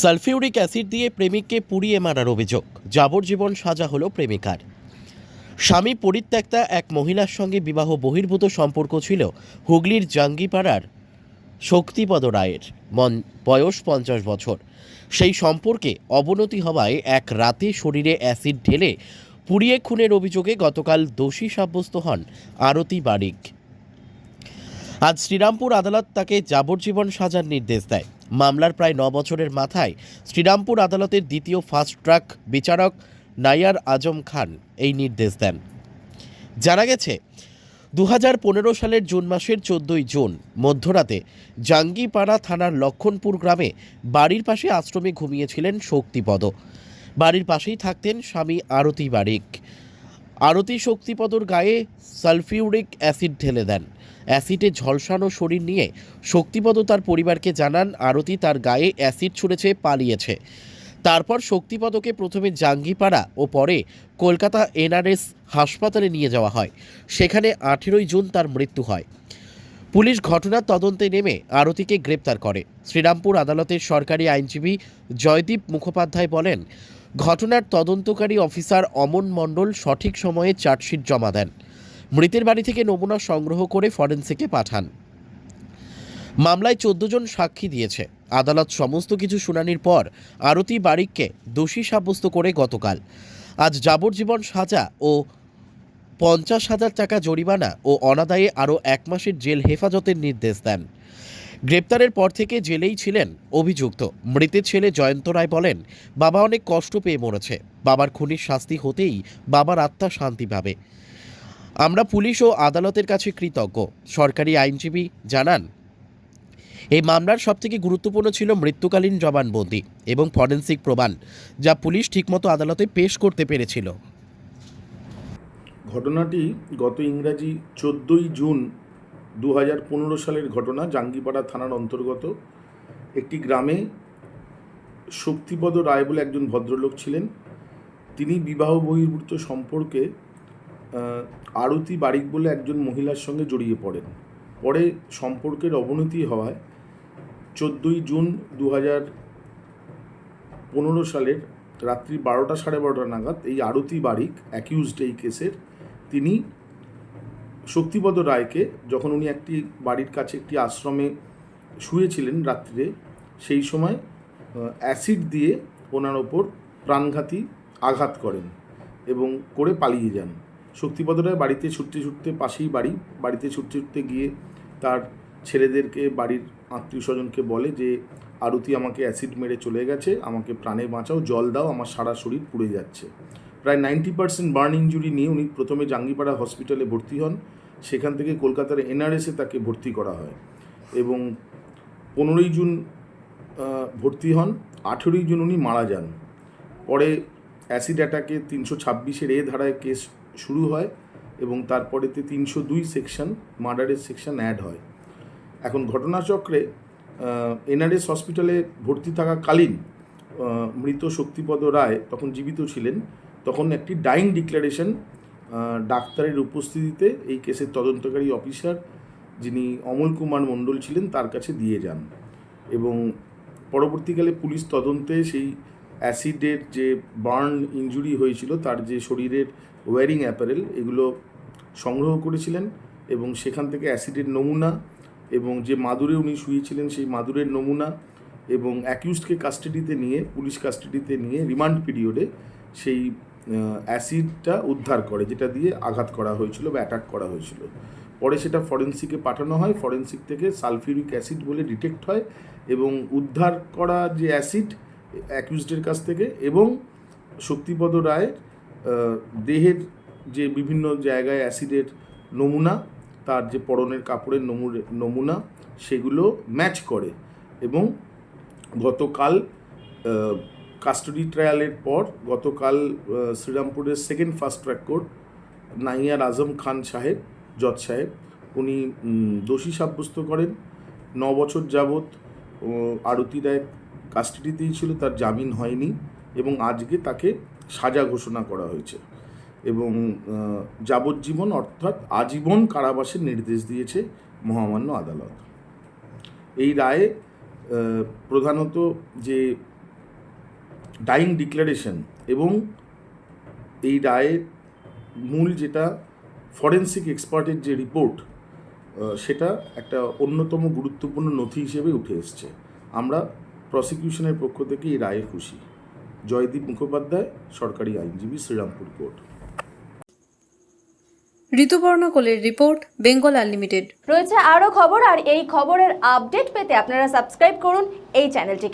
Sulphuric acid দিয়ে প্রেমিককে পুড়িয়ে মারার অভিযোগ। যাবজ্জীবন সাজা হলো প্রেমিকার। স্বামী পরিত্যক্তা এক মহিলার সঙ্গে বিবাহ বহির্ভূত সম্পর্ক ছিল হুগলির জাঙ্গিপাড়ার শক্তিপদ রায়ের, মন, বয়স পঞ্চাশ বছর। সেই সম্পর্কে অবনতি হওয়ায় এক রাতে শরীরে অ্যাসিড ঢেলে পুড়িয়ে খুনের অভিযোগে গতকাল দোষী সাব্যস্ত হন আরতি বারিক। আজ শ্রীরামপুর আদালত তাকে যাবজ্জীবন সাজার নির্দেশ দেয়। মামলার প্রায় ন বছরের মাথায় শ্রীরামপুর আদালতের দ্বিতীয় ফাস্ট ট্র্যাক বিচারক নাইয়ার আজম খান এই নির্দেশ দেন। জানা গেছে দু হাজার পনেরো সালের জুন মাসের চোদ্দই জুন মধ্যরাতে জাঙ্গিপাড়া থানার লক্ষণপুর গ্রামে বাড়ির পাশে আশ্রমে ঘুমিয়েছিলেন শক্তিপদ। বাড়ির পাশেই থাকতেন স্বামী আরতি বারিক। আরতি শক্তিপদর গায়ে সালফিউরিক অ্যাসিড ঢেলে দেন। অ্যাসিডে ঝলসানো শরীর নিয়ে শক্তিপদ তার পরিবারকে জানান, আরতি তার গায়ে অ্যাসিড ছুঁড়েছে, পালিয়েছে। তারপর শক্তিপদকে প্রথমে জাঙ্গিপাড়া ও পরে কলকাতা এনআরএস হাসপাতালে নিয়ে যাওয়া হয়। সেখানে আঠেরোই জুন তার মৃত্যু হয়। পুলিশ ঘটনার তদন্তে নেমে আরতিকে গ্রেপ্তার করে। শ্রীরামপুর আদালতের সরকারি আইনজীবী জয়দীপ মুখোপাধ্যায় বলেন ঘটনার তদন্তকারী অফিসার অমন মণ্ডল সঠিক সময়ে চার্জশিট জমা দেন। মৃতের বাড়ি থেকে নমুনা সংগ্রহ করে ফরেন্সিকে পাঠান। মামলায় চোদ্দ জন সাক্ষী দিয়েছে। আদালত সমস্ত কিছু শুনানির পর আরতি বারিককে দোষী সাব্যস্ত করে গতকাল। আজ যাবজ্জীবন সাজা ও পঞ্চাশ হাজার টাকা জরিমানা ও অনাদায়ে আরও এক মাসের জেল হেফাজতের নির্দেশ দেন। গ্রেপ্তারের পর থেকে জেলেই ছিলেন অভিযুক্ত। মৃতের ছেলে জয়ন্ত রায় বলেন, বাবা অনেক কষ্ট পেয়ে মরেছে। বাবার খুনির শাস্তি হতেই বাবার আত্মা শান্তি পাবে। আমরা পুলিশ ও আদালতের কাছে কৃতজ্ঞ। সরকারি আইনজীবী জানান, এই মামলার সবথেকে গুরুত্বপূর্ণ ছিল মৃত্যুকালীন জবানবন্দি এবং ফরেন্সিক প্রমাণ, যা পুলিশ ঠিকমতো আদালতে পেশ করতে পেরেছিল। ঘটনাটি গত ইংরাজি চোদ্দোই জুন দু হাজার পনেরো সালের ঘটনা জাঙ্গিপাড়া থানার অন্তর্গত। একটি গ্রামে শক্তিপদ রায় বলে একজন ভদ্রলোক ছিলেন। তিনি বিবাহ বহির্ভূত সম্পর্কে আরতি বারিক বলে একজন মহিলার সঙ্গে জড়িয়ে পড়েন। পরে সম্পর্কের অবনতি হওয়ায় চোদ্দোই জুন দু পনেরো সালের রাত্রি বারোটা সাড়ে বারোটা নাগাদ এই আরতি বারিক অ্যাকিউজড এই কেসের তিনি শক্তিপদ রায়কে যখন উনি একটি বাড়ির কাছে একটি আশ্রমে শুয়েছিলেন রাত্রিরে, সেই সময় অ্যাসিড দিয়ে ওনার ওপর প্রাণঘাতী আঘাত করেন এবং করে পালিয়ে যান। শক্তিপদ রায় বাড়িতে ছুটতে ছুটতে পাশেই বাড়ি, বাড়িতে ছুটতে ছুটতে গিয়ে তার ছেলেদেরকে, বাড়ির আত্মীয় স্বজনকে বলে যে, আরতি আমাকে অ্যাসিড মেরে চলে গেছে, আমাকে প্রাণে বাঁচাও, জল দাও, আমার সারা শরীর পুড়ে যাচ্ছে। প্রায় নাইনটি পার্সেন্ট বার্ন ইঞ্জুরি নিয়ে উনি প্রথমে জাঙ্গিপাড়া হসপিটালে ভর্তি হন। সেখান থেকে কলকাতার এনআরএসে তাকে ভর্তি করা হয় এবং পনেরোই জুন ভর্তি হন। আঠেরোই জুন উনি মারা যান। পরে অ্যাসিড অ্যাটাকে তিনশো ছাব্বিশের এ ধারায় কেস শুরু হয় এবং তারপরেতে তিনশো দুই সেকশন মার্ডারের সেকশন অ্যাড হয়। এখন ঘটনাচক্রে এনআরএস হসপিটালে ভর্তি থাকাকালীন মৃত শক্তিপদ রায় তখন জীবিত ছিলেন। তখন একটি ডাইং ডিক্লারেশন ডাক্তারের উপস্থিতিতে এই কেসের তদন্তকারী অফিসার যিনি অমল কুমার মণ্ডল ছিলেন তার কাছে দিয়ে যান এবং পরবর্তীকালে পুলিশ তদন্তে সেই অ্যাসিডের যে বার্ন ইনজুরি হয়েছিল, তার যে শরীরের ওয়্যারিং অ্যাপারেল এগুলো সংগ্রহ করেছিলেন এবং সেখান থেকে অ্যাসিডের নমুনা এবং যে মাদুরে উনি শুয়েছিলেন সেই মাদুরের নমুনা এবং অ্যাকিউজডকে কাস্টাডিতে নিয়ে, পুলিশ কাস্টাডিতে নিয়ে রিমান্ড পিরিয়ডে সেই অ্যাসিডটা উদ্ধার করে, যেটা দিয়ে আঘাত করা হয়েছিল বা অ্যাটাক করা হয়েছিল। পরে সেটা ফরেন্সিকে পাঠানো হয় ফরেন্সিক থেকে সালফিউরিক অ্যাসিড বলে ডিটেক্ট হয় এবং উদ্ধার করা যে অ্যাসিড অ্যাকিউজডের কাছ থেকে এবং শক্তিপদ রায়ের দেহের যে বিভিন্ন জায়গায় অ্যাসিডের নমুনা, তার যে পরনের কাপড়ের নমুনে নমুনা, সেগুলো ম্যাচ করে এবং গতকাল কাস্টডি ট্রায়ালের পর গতকাল শ্রীরামপুরের second fast track court Naiyar Azam Khan সাহেব, জজ সাহেব, উনি দোষী সাব্যস্ত করেন। ন বছর যাবৎ আরতি রায় কাস্টাডিতেই ছিল, তার জামিন হয়নি এবং আজকে তাকে সাজা ঘোষণা করা হয়েছে এবং যাবজ্জীবন অর্থাৎ আজীবন কারাবাসের নির্দেশ দিয়েছে মহামান্য আদালত। এই রায়ে প্রধানত যে ডাইং ডিক্লারেশন এবং এই রায়ের মূল যেটা ফরেন্সিক এক্সপার্টের যে রিপোর্ট সেটা একটা অন্যতম গুরুত্বপূর্ণ নথি হিসেবে উঠে এসছে। আমরা প্রসিকিউশনের পক্ষ থেকে এই রায়ে খুশি। জয়দীপ মুখোপাধ্যায় সরকারি আইনজীবী শ্রীরামপুর কোর্ট। ঋতুপর্ণ কোলের রিপোর্ট বেঙ্গল আনলিমিটেড রয়েছে আরও খবর আর এই খবরের আপডেট পেতে আপনারা সাবস্ক্রাইব করুন এই চ্যানেলটিকে